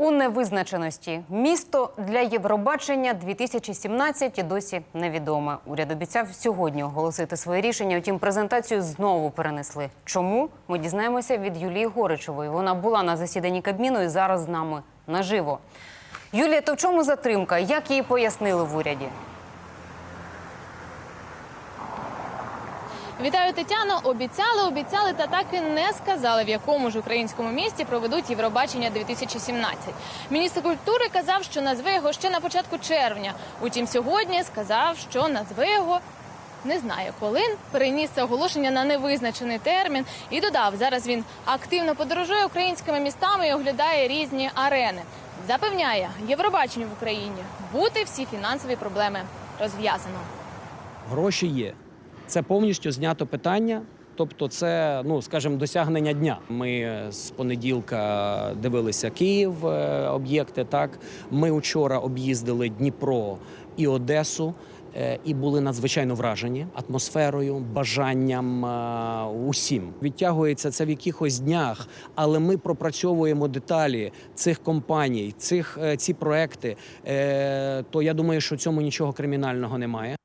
У невизначеності місто для Євробачення 2017 і досі невідоме. Уряд обіцяв сьогодні оголосити своє рішення. Утім, презентацію знову перенесли. Чому ми дізнаємося від Юлії Горичевої? Вона була на засіданні Кабміну і зараз з нами наживо. Юлія, то в чому затримка? Як її пояснили в уряді? Вітаю, Тетяно. Обіцяли, обіцяли, та так і не сказали, в якому ж українському місті проведуть Євробачення 2017. Міністр культури казав, що назве його ще на початку червня. Утім, сьогодні сказав, що назве його. Не знає коли переніс це оголошення на невизначений термін і додав, зараз він активно подорожує українськими містами і оглядає різні арени. Запевняє, Євробаченню в Україні бути всі фінансові проблеми розв'язано. Гроші є. Це повністю знято питання. Тобто, це, ну скажімо, досягнення дня. Ми з понеділка дивилися Київ, е, об'єкти. Так, ми вчора об'їздили Дніпро і Одесу. е, І були надзвичайно вражені атмосферою, бажанням е, усім. Відтягується це в якихось днях, але ми пропрацьовуємо деталі цих компаній, цих ці проекти. То я думаю, що в цьому нічого кримінального немає.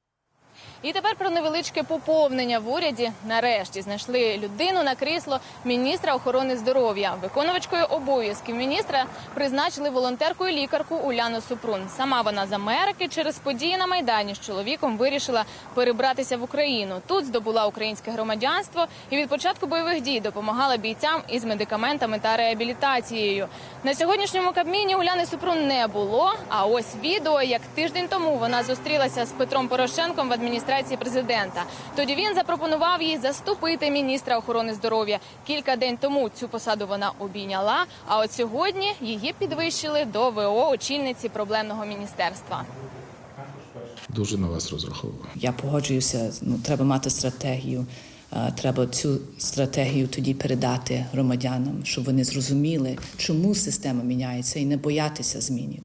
І тепер про невеличке поповнення в уряді. Нарешті знайшли людину на крісло міністра охорони здоров'я. Виконувачкою обов'язків міністра призначили волонтеркою лікарку Уляну Супрун. Сама вона з Америки через події на майдані з чоловіком вирішила перебратися в Україну. Тут здобула українське громадянство і від початку бойових дій допомагала бійцям із медикаментами та реабілітацією. На сьогоднішньому кабміні Уляни Супрун не було. А ось відео, як тиждень тому вона зустрілася з Петром Порошенком в адміністрації президента. Тоді він запропонував їй заступити міністра охорони здоров'я. Кілька день тому цю посаду вона обійняла. А от сьогодні її підвищили до ВО очільниці проблемного міністерства. Дуже на вас розраховую. Я погоджуюся. Ну треба мати стратегію. Треба цю стратегію тоді передати громадянам, щоб вони зрозуміли, чому система міняється, і не боятися змінів.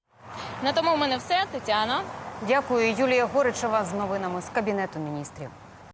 На тому в мене все, Тетяна. Дякую, Юлія Горичева з новинами з кабінету міністрів.